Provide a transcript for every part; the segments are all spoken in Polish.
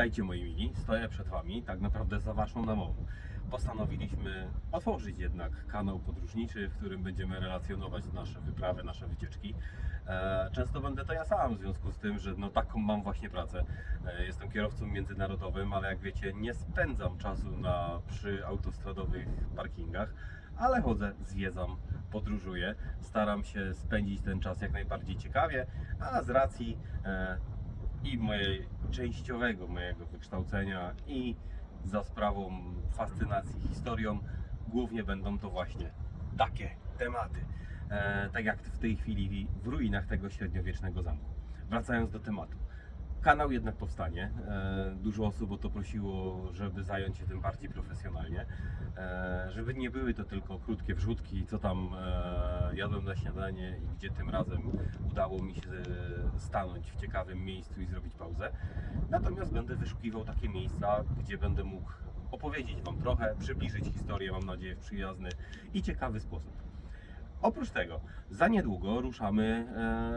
Witajcie moi mili, stoję przed Wami tak naprawdę za Waszą namową. Postanowiliśmy otworzyć jednak kanał podróżniczy, w którym będziemy relacjonować nasze wyprawy, nasze wycieczki. E, Często będę to ja sam, w związku z tym, że no taką mam właśnie pracę. E, Jestem kierowcą międzynarodowym, ale jak wiecie, nie spędzam czasu na przy autostradowych parkingach, ale chodzę, zwiedzam, podróżuję. Staram się spędzić ten czas jak najbardziej ciekawie, a z racji e, i mojej częściowego mojego wykształcenia i za sprawą fascynacji historią głównie będą to właśnie takie tematy. E, tak jak w tej chwili w ruinach tego średniowiecznego zamku. Wracając do tematu. Kanał jednak powstanie. E, dużo osób o to prosiło, żeby zająć się tym bardziej profesjonalnie. E, żeby nie były to tylko krótkie wrzutki, co tam e, jadłem na śniadanie i gdzie tym razem udało mi się e, stanąć w ciekawym miejscu i zrobić pauzę. Natomiast będę wyszukiwał takie miejsca, gdzie będę mógł opowiedzieć Wam trochę, przybliżyć historię, mam nadzieję, w przyjazny i ciekawy sposób. Oprócz tego, za niedługo ruszamy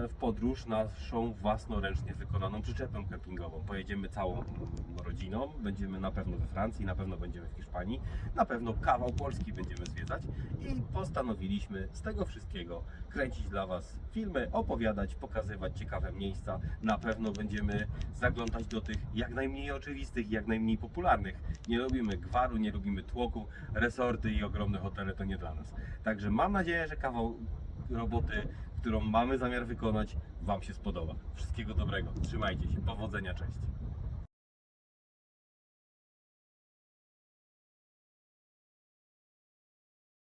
e, w podróż naszą własnoręcznie wykonaną przyczepą kempingową. Pojedziemy całą rodziną, będziemy na pewno we Francji, na pewno będziemy w Hiszpanii, na pewno kawał Polski będziemy zwiedzać i postanowiliśmy z tego wszystkiego kręcić dla Was filmy, opowiadać, pokazywać ciekawe miejsca. Na pewno będziemy zaglądać do tych jak najmniej oczywistych, jak najmniej popularnych. Nie lubimy gwaru, nie lubimy tłoku, resorty i ogromne hotele to nie dla nas. Także mam nadzieję, że kawał roboty, którą mamy zamiar wykonać, Wam się spodoba. Wszystkiego dobrego. Trzymajcie się. Powodzenia, cześć.